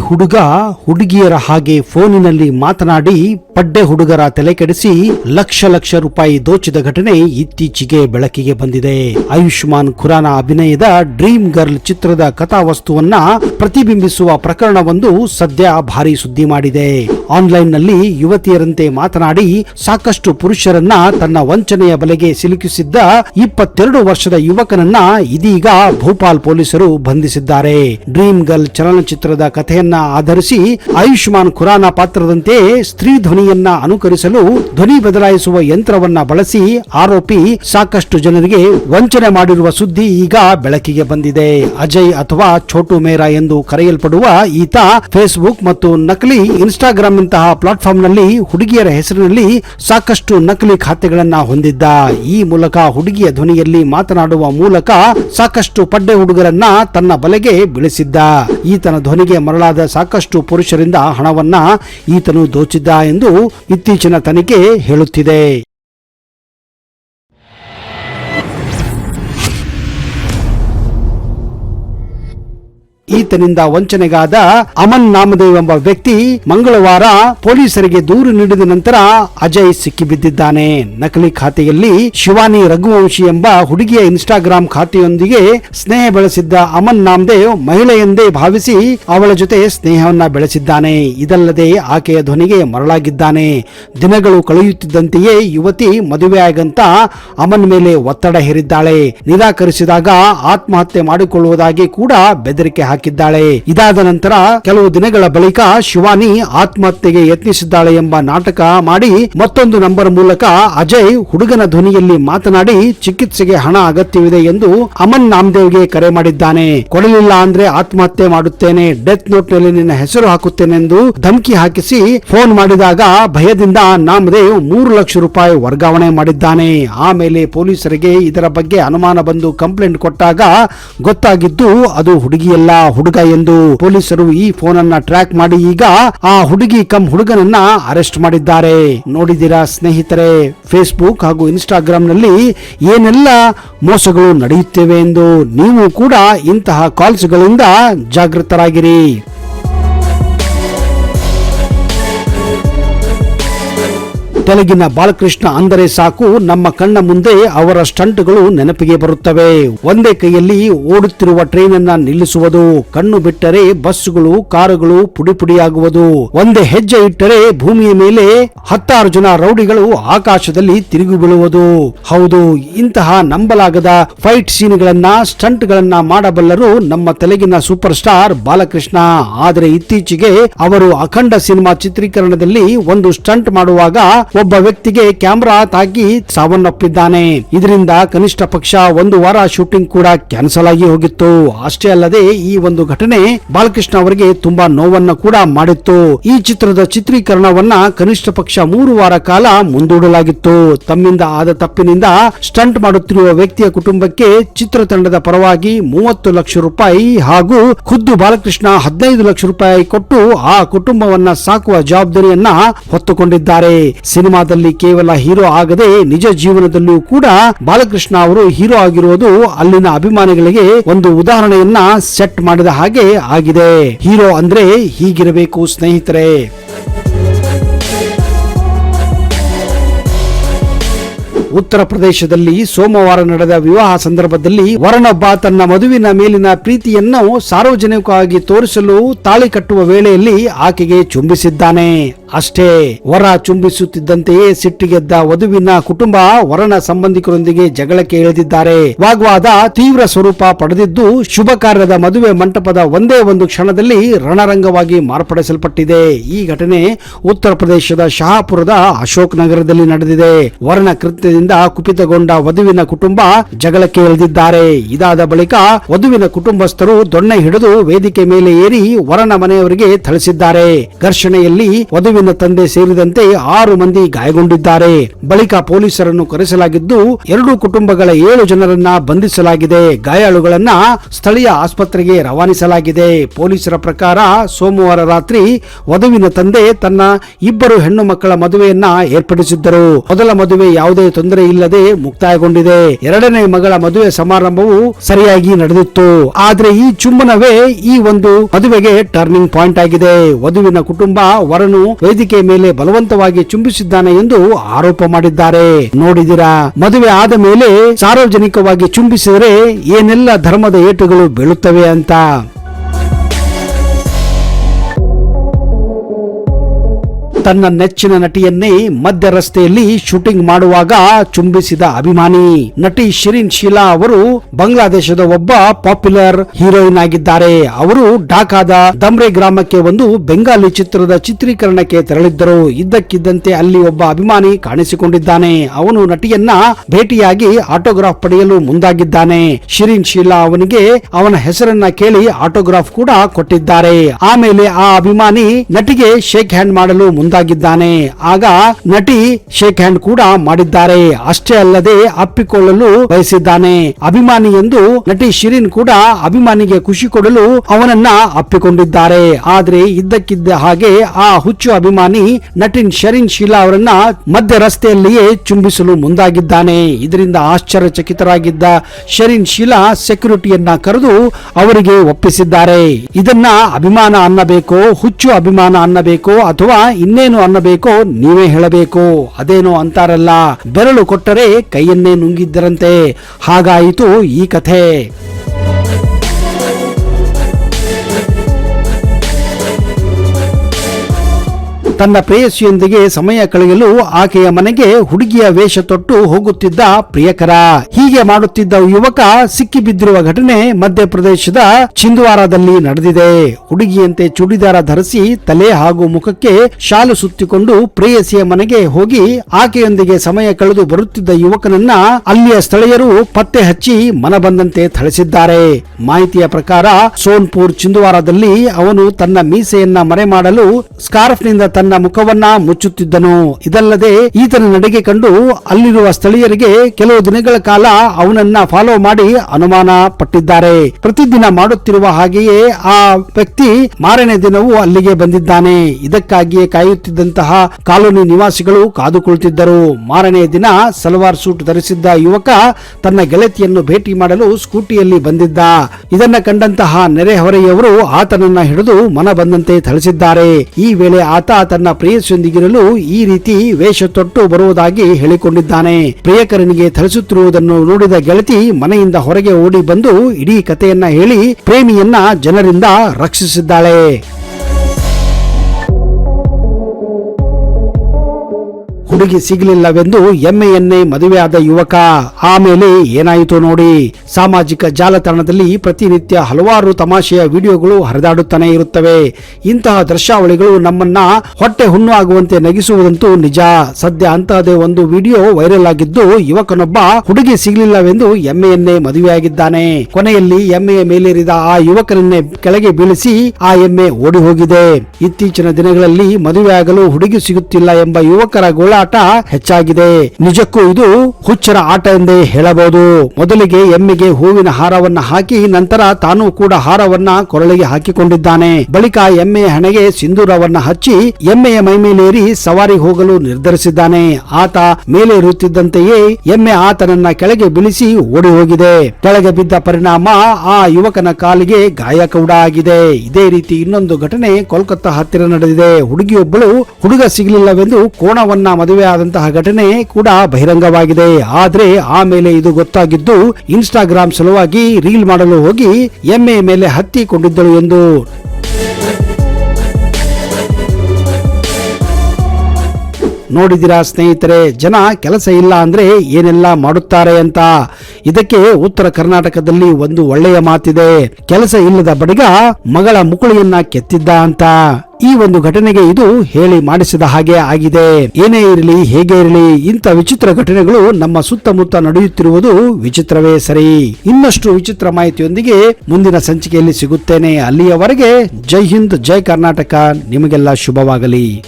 ಹುಡುಗ ಹುಡುಗಿಯರ ಹಾಗೆ ಫೋನಿನಲ್ಲಿ ಮಾತನಾಡಿ ಪಡ್ಡೆ ಹುಡುಗರ ತಲೆ ಕೆಡಿಸಿ ಲಕ್ಷ ಲಕ್ಷ ರೂಪಾಯಿ ದೋಚಿದ ಘಟನೆ ಇತ್ತೀಚೆಗೆ ಬೆಳಕಿಗೆ ಬಂದಿದೆ. ಆಯುಷ್ಮಾನ್ ಖುರಾನ ಅಭಿನಯದ ಡ್ರೀಮ್ ಗರ್ಲ್ ಚಿತ್ರದ ಕಥಾವಸ್ತುವನ್ನ ಪ್ರತಿಬಿಂಬಿಸುವ ಪ್ರಕರಣವೊಂದು ಸದ್ಯ ಭಾರಿ ಸುದ್ದಿ ಮಾಡಿದೆ. ಆನ್ಲೈನ್ನಲ್ಲಿ ಯುವತಿಯರಂತೆ ಮಾತನಾಡಿ ಸಾಕಷ್ಟು ಪುರುಷರನ್ನ ತನ್ನ ವಂಚನೆಯ ಬಲೆಗೆ ಸಿಲುಕಿಸಿದ್ದ ಇಪ್ಪತ್ತೆರಡು ವರ್ಷದ ಯುವಕನನ್ನ ಇದೀಗ ಭೋಪಾಲ್ ಪೊಲೀಸರು ಬಂಧಿಸಿದ್ದಾರೆ. ಡ್ರೀಮ್ ಗರ್ಲ್ ಚಲನಚಿತ್ರದ ಕಥೆಯನ್ನ ಆಧರಿಸಿ ಆಯುಷ್ಮಾನ್ ಖುರಾನ ಪಾತ್ರದಂತೆ ಸ್ತ್ರೀ ಧ್ವನಿಯನ್ನ ಅನುಕರಿಸಲು ಧ್ವನಿ ಬದಲಾಯಿಸುವ ಯಂತ್ರವನ್ನ ಬಳಸಿ ಆರೋಪಿ ಸಾಕಷ್ಟು ಜನರಿಗೆ ವಂಚನೆ ಮಾಡಿರುವ ಸುದ್ದಿ ಈಗ ಬೆಳಕಿಗೆ ಬಂದಿದೆ. ಅಜಯ್ ಅಥವಾ ಛೋಟು ಮೇರಾ ಎಂದು ಕರೆಯಲ್ಪಡುವ ಈತ ಫೇಸ್ಬುಕ್ ಮತ್ತು ನಕಲಿ ಇನ್ಸ್ಟಾಗ್ರಾಮ್ ನಂತಹ ಪ್ಲಾಟ್ಫಾರ್ಮ್ನಲ್ಲಿ ಹುಡುಗಿಯರ ಹೆಸರಿನಲ್ಲಿ ಸಾಕಷ್ಟು ನಕಲಿ ಖಾತೆಗಳನ್ನ ಹೊಂದಿದ್ದ. ಈ ಮೂಲಕ ಹುಡುಗಿಯ ಧ್ವನಿಯಲ್ಲಿ ಮಾತನಾಡುವ ಮೂಲಕ ಸಾಕಷ್ಟು ಪಡ್ಡೆ ಹುಡುಗರನ್ನ ತನ್ನ ಬಲೆಗೆ ಬೀಳಿಸಿದ್ದ. ಈತನ ಧ್ವನಿಗೆ ಮರಳಾದ ಸಾಕಷ್ಟು ಪುರುಷರಿಂದ ಹಣವನ್ನ ಈತನು ದೋಚಿದ್ದ ಎಂದು ಇತ್ತೀಚಿನ ತನಿಖೆ ಹೇಳುತ್ತಿದೆ. ಈತನಿಂದ ವಂಚನೆಗಾದ ಅಮನ್ ನಾಮದೇವ್ ಎಂಬ ವ್ಯಕ್ತಿ ಮಂಗಳವಾರ ಪೊಲೀಸರಿಗೆ ದೂರು ನೀಡಿದ ನಂತರ ಅಜಯ್ ಸಿಕ್ಕಿಬಿದ್ದಿದ್ದಾನೆ. ನಕಲಿ ಖಾತೆಯಲ್ಲಿ ಶಿವಾನಿ ರಘುವಂಶಿ ಎಂಬ ಹುಡುಗಿಯ ಇನ್ಸ್ಟಾಗ್ರಾಂ ಖಾತೆಯೊಂದಿಗೆ ಸ್ನೇಹ ಬೆಳೆಸಿದ್ದ ಅಮನ್ ನಾಮದೇವ್ ಮಹಿಳೆಯೆಂದೇ ಭಾವಿಸಿ ಅವಳ ಜೊತೆ ಸ್ನೇಹವನ್ನ ಬೆಳೆಸಿದ್ದಾನೆ. ಇದಲ್ಲದೆ ಆಕೆಯ ಧ್ವನಿಗೆ ಮರಳಾಗಿದ್ದಾನೆ. ದಿನಗಳು ಕಳೆಯುತ್ತಿದ್ದಂತೆಯೇ ಯುವತಿ ಮದುವೆಯಾಗಂತ ಅಮನ್ ಮೇಲೆ ಒತ್ತಡ ಹೇರಿದ್ದಾಳೆ. ನಿರಾಕರಿಸಿದಾಗ ಆತ್ಮಹತ್ಯೆ ಮಾಡಿಕೊಳ್ಳುವುದಾಗಿ ಕೂಡ ಬೆದರಿಕೆ ಹಾಕಿದ್ದಾಳೆ ಇದಾದ ನಂತರ ಕೆಲವು ದಿನಗಳ ಬಳಿಕ ಶಿವಾನಿ ಆತ್ಮಹತ್ಯೆಗೆ ಯತ್ನಿಸಿದ್ದಾಳೆ ಎಂಬ ನಾಟಕ ಮಾಡಿ ಮತ್ತೊಂದು ನಂಬರ್ ಮೂಲಕ ಅಜಯ್ ಹುಡುಗನ ಧ್ವನಿಯಲ್ಲಿ ಮಾತನಾಡಿ ಚಿಕಿತ್ಸೆಗೆ ಹಣ ಅಗತ್ಯವಿದೆ ಎಂದು ಅಮನ್ ನಾಮದೇವ್ಗೆ ಕರೆ ಮಾಡಿದ್ದಾನೆ. ಕೊಡಲಿಲ್ಲ ಅಂದ್ರೆ ಆತ್ಮಹತ್ಯೆ ಮಾಡುತ್ತೇನೆ. ಡೆತ್ ನೋಟ್ನಲ್ಲಿ ನಿನ್ನ ಹೆಸರು ಹಾಕುತ್ತೇನೆಂದು ಧಮಕಿ ಹಾಕಿಸಿ ಫೋನ್ ಮಾಡಿದಾಗ ಭಯದಿಂದ ನಾಮದೇವ್ ಮೂರು ಲಕ್ಷ ರೂಪಾಯಿ ವರ್ಗಾವಣೆ ಮಾಡಿದ್ದಾನೆ. ಆಮೇಲೆ ಪೊಲೀಸರಿಗೆ ಇದರ ಬಗ್ಗೆ ಅನುಮಾನ ಬಂದು ಕಂಪ್ಲೇಂಟ್ ಕೊಟ್ಟಾಗ ಗೊತ್ತಾಗಿದ್ದು ಅದು ಹುಡುಗಿಯಲ್ಲ. ಹುಡುಗ ಎಂದು ಪೊಲೀಸರು ಈ ಫೋನ್ ಅನ್ನ ಟ್ರ್ಯಾಕ್ ಮಾಡಿ ಈಗ ಆ ಹುಡುಗಿ ಕಮ್ ಹುಡುಗನನ್ನ ಅರೆಸ್ಟ್ ಮಾಡಿದ್ದಾರೆ. ನೋಡಿದಿರಾ ಸ್ನೇಹಿತರೆ ಫೇಸ್ಬುಕ್ ಹಾಗೂ ಇನ್ಸ್ಟಾಗ್ರಾಮ್ನಲ್ಲಿ ಏನೆಲ್ಲ ಮೋಸಗಳು ನಡೆಯುತ್ತಿವೆ ಎಂದು ನೀವು ಕೂಡ ಇಂತಹ ಕಾಲ್ಸ್ ಗಳಿಂದ ಜಾಗೃತರಾಗಿರಿ. ತೆಲುಗಿನ ಬಾಲಕೃಷ್ಣ ಅಂದರೆ ಸಾಕು, ನಮ್ಮ ಕಣ್ಣ ಮುಂದೆ ಅವರ ಸ್ಟಂಟ್ಗಳು ನೆನಪಿಗೆ ಬರುತ್ತವೆ. ಒಂದೇ ಕೈಯಲ್ಲಿ ಓಡುತ್ತಿರುವ ಟ್ರೈನ್ ಅನ್ನ ನಿಲ್ಲಿಸುವುದು, ಕಣ್ಣು ಬಿಟ್ಟರೆ ಬಸ್ಸುಗಳು, ಕಾರುಗಳು ಪುಡಿಪುಡಿಯಾಗುವುದು. ಒಂದೇ ಹೆಜ್ಜೆ ಇಟ್ಟರೆ ಭೂಮಿಯ ಮೇಲೆ ಹತ್ತಾರು ಜನ ರೌಡಿಗಳು ಆಕಾಶದಲ್ಲಿ ತಿರುಗಿ ಬೀಳುವುದು. ಹೌದು, ಇಂತಹ ನಂಬಲಾಗದ ಫೈಟ್ ಸೀನ್ಗಳನ್ನ ಸ್ಟಂಟ್ ಗಳನ್ನ ಮಾಡಬಲ್ಲರು ನಮ್ಮ ತೆಲುಗಿನ ಸೂಪರ್ ಸ್ಟಾರ್ ಬಾಲಕೃಷ್ಣ. ಆದರೆ ಇತ್ತೀಚೆಗೆ ಅವರು ಅಖಂಡ ಸಿನಿಮಾ ಚಿತ್ರೀಕರಣದಲ್ಲಿ ಒಂದು ಸ್ಟಂಟ್ ಮಾಡುವಾಗ ಒಬ್ಬ ವ್ಯಕ್ತಿಗೆ ಕ್ಯಾಮೆರಾ ತಾಗಿ ಸಾವನ್ನಪ್ಪಿದ್ದಾನೆ. ಇದರಿಂದ ಕನಿಷ್ಠ ಪಕ್ಷ ಒಂದು ವಾರ ಶೂಟಿಂಗ್ ಕೂಡ ಕ್ಯಾನ್ಸಲ್ ಆಗಿ ಹೋಗಿತ್ತು. ಅಷ್ಟೇ ಅಲ್ಲದೆ ಈ ಒಂದು ಘಟನೆ ಬಾಲಕೃಷ್ಣ ಅವರಿಗೆ ತುಂಬಾ ನೋವನ್ನ ಕೂಡ ಮಾಡಿತ್ತು. ಈ ಚಿತ್ರದ ಚಿತ್ರೀಕರಣವನ್ನ ಕನಿಷ್ಠ ಪಕ್ಷ ಮೂರು ವಾರ ಕಾಲ ಮುಂದೂಡಲಾಗಿತ್ತು. ತಮ್ಮಿಂದ ಆದ ತಪ್ಪಿನಿಂದ ಸ್ಟಂಟ್ ಮಾಡುತ್ತಿರುವ ವ್ಯಕ್ತಿಯ ಕುಟುಂಬಕ್ಕೆ ಚಿತ್ರತಂಡದ ಪರವಾಗಿ ಮೂವತ್ತು ಲಕ್ಷ ರೂಪಾಯಿ ಹಾಗೂ ಖುದ್ದು ಬಾಲಕೃಷ್ಣ ಹದಿನೈದು ಲಕ್ಷ ರೂಪಾಯಿ ಕೊಟ್ಟು ಆ ಕುಟುಂಬವನ್ನ ಸಾಕುವ ಜವಾಬ್ದಾರಿಯನ್ನ ಹೊತ್ತುಕೊಂಡಿದ್ದಾರೆ. ಸಿನಿಮಾದಲ್ಲಿ ಕೇವಲ ಹೀರೋ ಆಗದೆ ನಿಜ ಜೀವನದಲ್ಲೂ ಕೂಡ ಬಾಲಕೃಷ್ಣ ಅವರು ಹೀರೋ ಆಗಿರುವುದು ಅಲ್ಲಿನ ಅಭಿಮಾನಿಗಳಿಗೆ ಒಂದು ಉದಾಹರಣೆಯನ್ನ ಸೆಟ್ ಮಾಡಿದ ಹಾಗೆ ಆಗಿದೆ. ಹೀರೋ ಅಂದ್ರೆ ಹೀಗಿರಬೇಕು ಸ್ನೇಹಿತರೆ. ಉತ್ತರ ಪ್ರದೇಶದಲ್ಲಿ ಸೋಮವಾರ ನಡೆದ ವಿವಾಹ ಸಂದರ್ಭದಲ್ಲಿ ವರನೊಬ್ಬ ತನ್ನ ಮದುವಿನ ಮೇಲಿನ ಪ್ರೀತಿಯನ್ನು ಸಾರ್ವಜನಿಕವಾಗಿ ತೋರಿಸಲು ತಾಳಿ ಕಟ್ಟುವ ವೇಳೆಯಲ್ಲಿ ಆಕೆಗೆ ಚುಂಬಿಸಿದ್ದಾನೆ. ಅಷ್ಟೇ ವರ ಚುಂಬಿಸುತ್ತಿದ್ದಂತೆಯೇ ಸಿಟ್ಟಿಗೆದ್ದ ವಧುವಿನ ಕುಟುಂಬ ವರನ ಸಂಬಂಧಿಕರೊಂದಿಗೆ ಜಗಳಕ್ಕೆ ಇಳಿದಿದ್ದಾರೆ. ವಾಗ್ವಾದ ತೀವ್ರ ಸ್ವರೂಪ ಪಡೆದಿದ್ದು ಶುಭ ಕಾರ್ಯದ ಮದುವೆ ಮಂಟಪದ ಒಂದೇ ಒಂದು ಕ್ಷಣದಲ್ಲಿ ರಣರಂಗವಾಗಿ ಮಾರ್ಪಡಿಸಲ್ಪಟ್ಟಿದೆ. ಈ ಘಟನೆ ಉತ್ತರ ಪ್ರದೇಶದ ಶಹಾಪುರದ ಅಶೋಕ್ ನಗರದಲ್ಲಿ ನಡೆದಿದೆ. ವರನ ಕೃತ್ಯದಿಂದ ಕುಪಿತಗೊಂಡ ವಧುವಿನ ಕುಟುಂಬ ಜಗಳಕ್ಕೆ ಇಳಿದಿದ್ದಾರೆ. ಇದಾದ ಬಳಿಕ ವಧುವಿನ ಕುಟುಂಬಸ್ಥರು ದೊಣ್ಣೆ ಹಿಡಿದು ವೇದಿಕೆ ಮೇಲೆ ಏರಿ ವರನ ಮನೆಯವರಿಗೆ ಥಳಿಸಿದ್ದಾರೆ. ಘರ್ಷಣೆಯಲ್ಲಿ ವಧುವಿನ ವಧುವಿನ ತಂದೆ ಸೇರಿದಂತೆ ಆರು ಮಂದಿ ಗಾಯಗೊಂಡಿದ್ದಾರೆ. ಬಳಿಕ ಪೊಲೀಸರನ್ನು ಕರೆಸಲಾಗಿದ್ದು, ಎರಡು ಕುಟುಂಬಗಳ ಏಳು ಜನರನ್ನ ಬಂಧಿಸಲಾಗಿದೆ. ಗಾಯಾಳುಗಳನ್ನ ಸ್ಥಳೀಯ ಆಸ್ಪತ್ರೆಗೆ ರವಾನಿಸಲಾಗಿದೆ. ಪೊಲೀಸರ ಪ್ರಕಾರ ಸೋಮವಾರ ರಾತ್ರಿ ವಧುವಿನ ತಂದೆ ತನ್ನ ಇಬ್ಬರು ಹೆಣ್ಣು ಮಕ್ಕಳ ಮದುವೆಯನ್ನ ಏರ್ಪಡಿಸಿದ್ದರು. ಮೊದಲ ಮದುವೆ ಯಾವುದೇ ತೊಂದರೆ ಇಲ್ಲದೆ ಮುಕ್ತಾಯಗೊಂಡಿದೆ. ಎರಡನೇ ಮಗಳ ಮದುವೆ ಸಮಾರಂಭವು ಸರಿಯಾಗಿ ನಡೆದಿತ್ತು. ಆದ್ರೆ ಈ ಚುಂಬನವೇ ಈ ಒಂದು ಮದುವೆಗೆ ಟರ್ನಿಂಗ್ ಪಾಯಿಂಟ್ ಆಗಿದೆ. ವಧುವಿನ ಕುಟುಂಬ ವರನು ವೇದಿಕೆ ಮೇಲೆ ಬಲವಂತವಾಗಿ ಚುಂಬಿಸಿದ್ದಾನೆ ಎಂದು ಆರೋಪ ಮಾಡಿದ್ದಾರೆ. ನೋಡಿದಿರಾ? ಮದುವೆ ಆದ ಮೇಲೆ ಸಾರ್ವಜನಿಕವಾಗಿ ಚುಂಬಿಸಿದರೆ ಏನೆಲ್ಲ ಧರ್ಮದ ಏಟುಗಳು ಬೀಳುತ್ತವೆ ಅಂತ? ತನ್ನ ನೆಚ್ಚಿನ ನಟಿಯನ್ನೇ ಮಧ್ಯ ರಸ್ತೆಯಲ್ಲಿ ಶೂಟಿಂಗ್ ಮಾಡುವಾಗ ಚುಂಬಿಸಿದ ಅಭಿಮಾನಿ. ನಟಿ ಶಿರಿನ್ ಶೀಲಾ ಅವರು ಬಾಂಗ್ಲಾದೇಶದ ಒಬ್ಬ ಪಾಪ್ಯುಲರ್ ಹೀರೋಯಿನ್ ಆಗಿದ್ದಾರೆ. ಅವರು ಢಾಕಾದ ದಮ್ರೆ ಗ್ರಾಮಕ್ಕೆ ಒಂದು ಬೆಂಗಾಲಿ ಚಿತ್ರದ ಚಿತ್ರೀಕರಣಕ್ಕೆ ತೆರಳಿದ್ದರು. ಇದ್ದಕ್ಕಿದ್ದಂತೆ ಅಲ್ಲಿ ಒಬ್ಬ ಅಭಿಮಾನಿ ಕಾಣಿಸಿಕೊಂಡಿದ್ದಾನೆ. ಅವನು ನಟಿಯನ್ನ ಭೇಟಿಯಾಗಿ ಆಟೋಗ್ರಾಫ್ ಪಡೆಯಲು ಮುಂದಾಗಿದ್ದಾನೆ. ಶಿರಿನ್ ಶೀಲಾ ಅವನಿಗೆ ಅವನ ಹೆಸರನ್ನ ಕೇಳಿ ಆಟೋಗ್ರಾಫ್ ಕೂಡ ಕೊಟ್ಟಿದ್ದಾರೆ. ಆಮೇಲೆ ಆ ಅಭಿಮಾನಿ ನಟಿಗೆ ಶೇಕ್ ಹ್ಯಾಂಡ್ ಮಾಡಲು ಮುಂದಾಗಿದ್ದಾನೆ ಆಗ ನಟಿ ಶೇಕ್ ಹ್ಯಾಂಡ್ ಕೂಡ ಮಾಡಿದ್ದಾರೆ. ಅಷ್ಟೇ ಅಲ್ಲದೆ ಅಪ್ಪಿಕೊಳ್ಳಲು ಬಯಸಿದ್ದಾನೆ. ಅಭಿಮಾನಿ ಎಂದು ನಟಿ ಶಿರಿನ್ ಕೂಡ ಅಭಿಮಾನಿಗೆ ಖುಷಿ ಕೊಡಲು ಅವನನ್ನ ಅಪ್ಪಿಕೊಂಡಿದ್ದಾರೆ. ಆದ್ರೆ ಇದ್ದಕ್ಕಿದ್ದ ಹಾಗೆ ಆ ಹುಚ್ಚು ಅಭಿಮಾನಿ ನಟಿನ್ ಶರೀನ್ ಶೀಲಾ ಅವರನ್ನ ಮಧ್ಯ ರಸ್ತೆಯಲ್ಲಿಯೇ ಚುಂಬಿಸಲು ಮುಂದಾಗಿದ್ದಾನೆ. ಇದರಿಂದ ಆಶ್ಚರ್ಯಚಕಿತರಾಗಿದ್ದ ಶರೀನ್ ಶೀಲಾ ಸೆಕ್ಯೂರಿಟಿಯನ್ನ ಕರೆದು ಅವರಿಗೆ ಒಪ್ಪಿಸಿದ್ದಾರೆ. ಇದನ್ನ ಅಭಿಮಾನ ಅನ್ನಬೇಕೋ, ಹುಚ್ಚು ಅಭಿಮಾನ ಅನ್ನಬೇಕೋ ಅಥವಾ ಇನ್ನೇನು ಅನ್ನಬೇಕೋ ನೀವೇ ಹೇಳಬೇಕು. ಅದೇನೋ ಅಂತಾರಲ್ಲ. ಬೆರಳು ಕೊಟ್ಟರೆ ಕೈಯನ್ನೇ ನುಂಗಿದ್ದರಂತೆ. ಹಾಗಾಯಿತು ಈ ಕಥೆ. ತನ್ನ ಪ್ರೇಯಸಿಯೊಂದಿಗೆ ಸಮಯ ಕಳೆಯಲು ಆಕೆಯ ಮನೆಗೆ ಹುಡುಗಿಯ ವೇಷ ತೊಟ್ಟು ಹೋಗುತ್ತಿದ್ದ ಪ್ರಿಯಕರ. ಹೀಗೆ ಮಾಡುತ್ತಿದ್ದ ಯುವಕ ಸಿಕ್ಕಿಬಿದ್ದಿರುವ ಘಟನೆ ಮಧ್ಯಪ್ರದೇಶದ ಚಿಂದ್ವಾರದಲ್ಲಿ ನಡೆದಿದೆ. ಹುಡುಗಿಯಂತೆ ಚೂಡಿದಾರ ಧರಿಸಿ ತಲೆ ಹಾಗೂ ಮುಖಕ್ಕೆ ಶಾಲು ಸುತ್ತಿಕೊಂಡು ಪ್ರೇಯಸಿಯ ಮನೆಗೆ ಹೋಗಿ ಆಕೆಯೊಂದಿಗೆ ಸಮಯ ಕಳೆದು ಬರುತ್ತಿದ್ದ ಯುವಕನನ್ನ ಅಲ್ಲಿಯ ಸ್ಥಳೀಯರು ಪತ್ತೆ ಹಚ್ಚಿ ಮನಬಂದಂತೆ ಥಳಿಸಿದ್ದಾರೆ. ಮಾಹಿತಿಯ ಪ್ರಕಾರ ಸೋನ್ಪುರ್ ಚಿಂದ್ವಾರದಲ್ಲಿ ಅವನು ತನ್ನ ಮೀಸೆಯನ್ನ ಮರೆ ಮಾಡಲು ಸ್ಕಾರ್ಫ್ನಿಂದ ತನ್ನ ಮುಖವನ್ನ ಮುಚ್ಚುತ್ತಿದ್ದನು. ಇದಲ್ಲದೆ ಈತನ ನಡೆಗೆ ಕಂಡು ಅಲ್ಲಿರುವ ಸ್ಥಳೀಯರಿಗೆ ಕೆಲವು ದಿನಗಳ ಕಾಲ ಅವನನ್ನ ಫಾಲೋ ಮಾಡಿ ಅನುಮಾನ ಪಟ್ಟಿದ್ದಾರೆ. ಪ್ರತಿದಿನ ಮಾಡುತ್ತಿರುವ ಹಾಗೆಯೇ ಆ ವ್ಯಕ್ತಿ ಮಾರನೇ ದಿನವೂ ಅಲ್ಲಿಗೆ ಬಂದಿದ್ದಾನೆ. ಇದಕ್ಕಾಗಿಯೇ ಕಾಯುತ್ತಿದ್ದಂತಹ ಕಾಲೋನಿ ನಿವಾಸಿಗಳು ಕಾದು ಕುಳಿತಿದ್ದರು ಮಾರನೇ ದಿನ ಸಲ್ವಾರ್ ಸೂಟ್ ಧರಿಸಿದ್ದ ಯುವಕ ತನ್ನ ಗೆಳತಿಯನ್ನು ಭೇಟಿ ಮಾಡಲು ಸ್ಕೂಟಿಯಲ್ಲಿ ಬಂದಿದ್ದ. ಇದನ್ನ ಕಂಡಂತಹ ನೆರೆಹೊರೆಯವರು ಆತನನ್ನ ಹಿಡಿದು ಮನ ಬಂದಂತೆ ಥಳಿಸಿದ್ದಾರೆ. ಈ ವೇಳೆ ಆತ ತನ್ನ ಪ್ರೇಯಸಿಯೊಂದಿಗಿರಲು ಈ ರೀತಿ ವೇಷ ತೊಟ್ಟು ಬರುವುದಾಗಿ ಹೇಳಿಕೊಂಡಿದ್ದಾನೆ. ಪ್ರಿಯಕರನಿಗೆ ಥಳಿಸುತ್ತಿರುವುದನ್ನು ನೋಡಿದ ಗೆಳತಿ ಮನೆಯಿಂದ ಹೊರಗೆ ಓಡಿ ಬಂದು ಇಡೀ ಕಥೆಯನ್ನ ಹೇಳಿ ಪ್ರೇಮಿಯನ್ನ ಜನರಿಂದ ರಕ್ಷಿಸಿದ್ದಾಳೆ. ಹುಡುಗಿ ಸಿಗಲಿಲ್ಲವೆಂದು ಎಮ್ಮೆಯನ್ನೇ ಮದುವೆಯಾದ ಯುವಕ. ಆಮೇಲೆ ಏನಾಯಿತು ನೋಡಿ. ಸಾಮಾಜಿಕ ಜಾಲತಾಣದಲ್ಲಿ ಪ್ರತಿನಿತ್ಯ ಹಲವಾರು ತಮಾಷೆಯ ವಿಡಿಯೋಗಳು ಹರಿದಾಡುತ್ತಾನೆ ಇರುತ್ತವೆ. ಇಂತಹ ದೃಶ್ಯಾವಳಿಗಳು ನಮ್ಮನ್ನ ಹೊಟ್ಟೆ ಹುಣ್ಣು ಆಗುವಂತೆ ನಗಿಸುವುದಂತೂ ನಿಜ. ಸದ್ಯ ಅಂತಹದೇ ಒಂದು ವಿಡಿಯೋ ವೈರಲ್ ಆಗಿದ್ದು ಯುವಕನೊಬ್ಬ ಹುಡುಗಿ ಸಿಗಲಿಲ್ಲವೆಂದು ಎಮ್ಮೆಯನ್ನೇ ಮದುವೆಯಾಗಿದ್ದಾನೆ. ಕೊನೆಯಲ್ಲಿ ಎಮ್ಮೆಯ ಮೇಲೇರಿದ ಆ ಯುವಕನನ್ನೇ ಕೆಳಗೆ ಬೀಳಿಸಿ ಆ ಎಮ್ಮೆ ಓಡಿ ಹೋಗಿದೆ ಇತ್ತೀಚಿನ ದಿನಗಳಲ್ಲಿ ಮದುವೆಯಾಗಲು ಹುಡುಗಿ ಸಿಗುತ್ತಿಲ್ಲ ಎಂಬ ಯುವಕರ ಗೋಳಾಟ ಹೆಚ್ಚಾಗಿದೆ. ನಿಜಕ್ಕೂ ಇದು ಹುಚ್ಚರ ಆಟ ಎಂದೇ ಹೇಳಬಹುದು. ಮೊದಲಿಗೆ ಎಮ್ಮೆಗೆ ಹೂವಿನ ಹಾರವನ್ನ ಹಾಕಿ, ನಂತರ ತಾನು ಕೂಡ ಹಾರವನ್ನ ಕೊರಳಿಗೆ ಹಾಕಿಕೊಂಡಿದ್ದಾನೆ. ಬಳಿಕ ಎಮ್ಮೆಯ ಹಣೆಗೆ ಸಿಂಧೂರವನ್ನ ಹಚ್ಚಿ, ಎಮ್ಮೆಯ ಮೈಮೇಲೇರಿ ಸವಾರಿ ಹೋಗಲು ನಿರ್ಧರಿಸಿದ್ದಾನೆ. ಆತ ಮೇಲೆ ಇರುತ್ತಿದ್ದಂತೆಯೇ ಎಮ್ಮೆ ಆತನನ್ನ ಕೆಳಗೆ ಬಿಳಿಸಿ ಓಡಿ ಹೋಗಿದೆ ಕೆಳಗೆ ಬಿದ್ದ ಪರಿಣಾಮ ಆ ಯುವಕನ ಕಾಲಿಗೆ ಗಾಯ ಕೂಡ ಆಗಿದೆ ಇದೇ ರೀತಿ ಇನ್ನೊಂದು ಘಟನೆ ಕೋಲ್ಕತ್ತಾ ಹತ್ತಿರ ನಡೆದಿದೆ. ಹುಡುಗಿಯೊಬ್ಬಳು ಹುಡುಗ ಸಿಗಲಿಲ್ಲವೆಂದು ಕೋಣವನ್ನ ಮದುವೆಯಾದಂತಹ ಘಟನೆ ಕೂಡ ಬಹಿರಂಗವಾಗಿದೆ. ಆದ್ರೆ ಆಮೇಲೆ ಇದು ಗೊತ್ತಾಗಿದ್ದು ಇನ್ಸ್ಟಾಗ್ರಾಮ್ ಸಲುವಾಗಿ ರೀಲ್ ಮಾಡಲು ಹೋಗಿ ಎಮ್ಮೆ ಮೇಲೆ ಹತ್ತಿಕೊಂಡಿದ್ದಳು ಎಂದು ನೋಡಿದಿರಾ ಸ್ನೇಹಿತರೆ, ಜನ ಕೆಲಸ ಇಲ್ಲ ಅಂದ್ರೆ ಏನೆಲ್ಲ ಮಾಡುತ್ತಾರೆ ಅಂತ? ಇದಕ್ಕೆ ಉತ್ತರ ಕರ್ನಾಟಕದಲ್ಲಿ ಒಂದು ಒಳ್ಳೆಯ ಮಾತಿದೆ. ಕೆಲಸ ಇಲ್ಲದ ಬಡಿಗ ಮಗಳ ಮುಕುಳಿಯನ್ನ ಕೆತ್ತಿದ್ದ ಅಂತ. ಈ ಒಂದು ಘಟನೆಗೆ ಇದು ಹೇಳಿ ಮಾಡಿಸಿದ ಹಾಗೆ ಆಗಿದೆ. ಏನೇ ಇರಲಿ, ಹೇಗೆ ಇರಲಿ, ಇಂಥ ವಿಚಿತ್ರ ಘಟನೆಗಳು ನಮ್ಮ ಸುತ್ತಮುತ್ತ ನಡೆಯುತ್ತಿರುವುದು ವಿಚಿತ್ರವೇ ಸರಿ. ಇನ್ನಷ್ಟು ವಿಚಿತ್ರ ಮಾಹಿತಿಯೊಂದಿಗೆ ಮುಂದಿನ ಸಂಚಿಕೆಯಲ್ಲಿ ಸಿಗುತ್ತೇನೆ. ಅಲ್ಲಿಯವರೆಗೆ ಜೈ ಹಿಂದ್, ಜೈ ಕರ್ನಾಟಕ. ನಿಮಗೆಲ್ಲ ಶುಭವಾಗಲಿ.